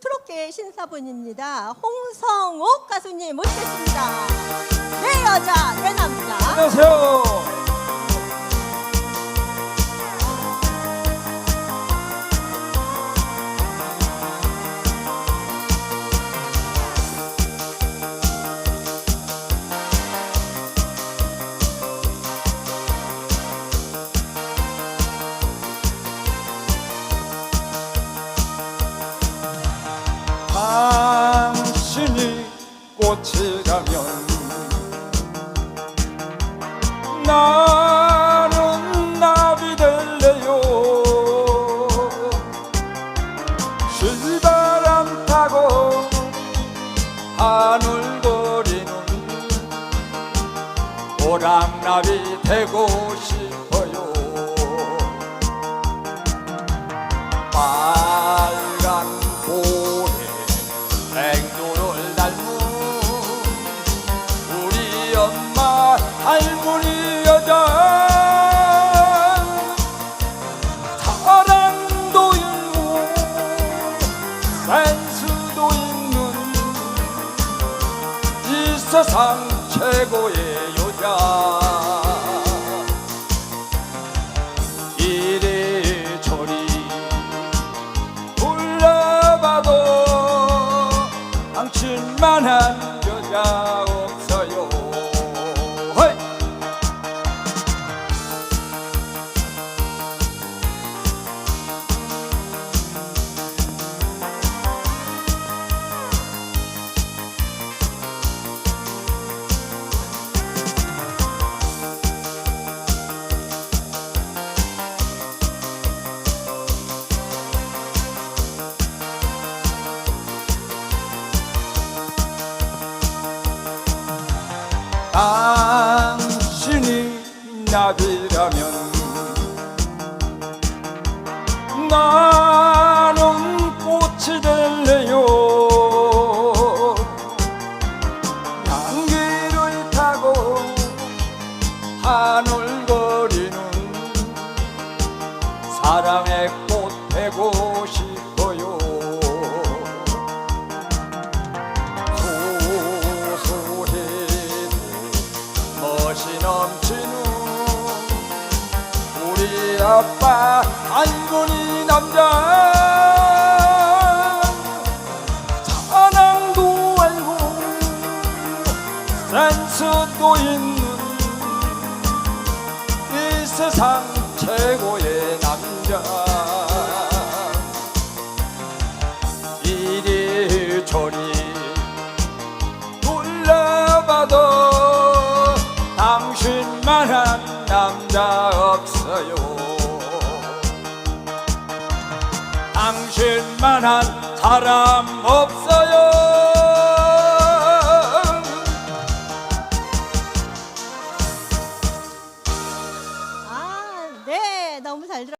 트로트계 신사분입니다. 홍성옥 가수님 모시겠습니다. 내 여자 내 남자. 안녕하세요. 당신이 꽃이라면 나는 나비 될래요. 실바람 타고 하늘거리는 오랑나비 되고 싶어요 할머니 여자 사랑도 있고 센스도 있는 이 세상 최고의 여자. 이리저리 불러봐도 당신만한 여자 당신이 나비라면 나는 꽃이 될래요. 향기를 타고 하늘거리는 사랑의 꽃 되고 아빠 할머니 남자. 사랑도 알고 센스도 있는 이 세상 최고의 남자. 이리저리 둘러봐도 당신만한 남자 없어요 당신만한 사람 없어요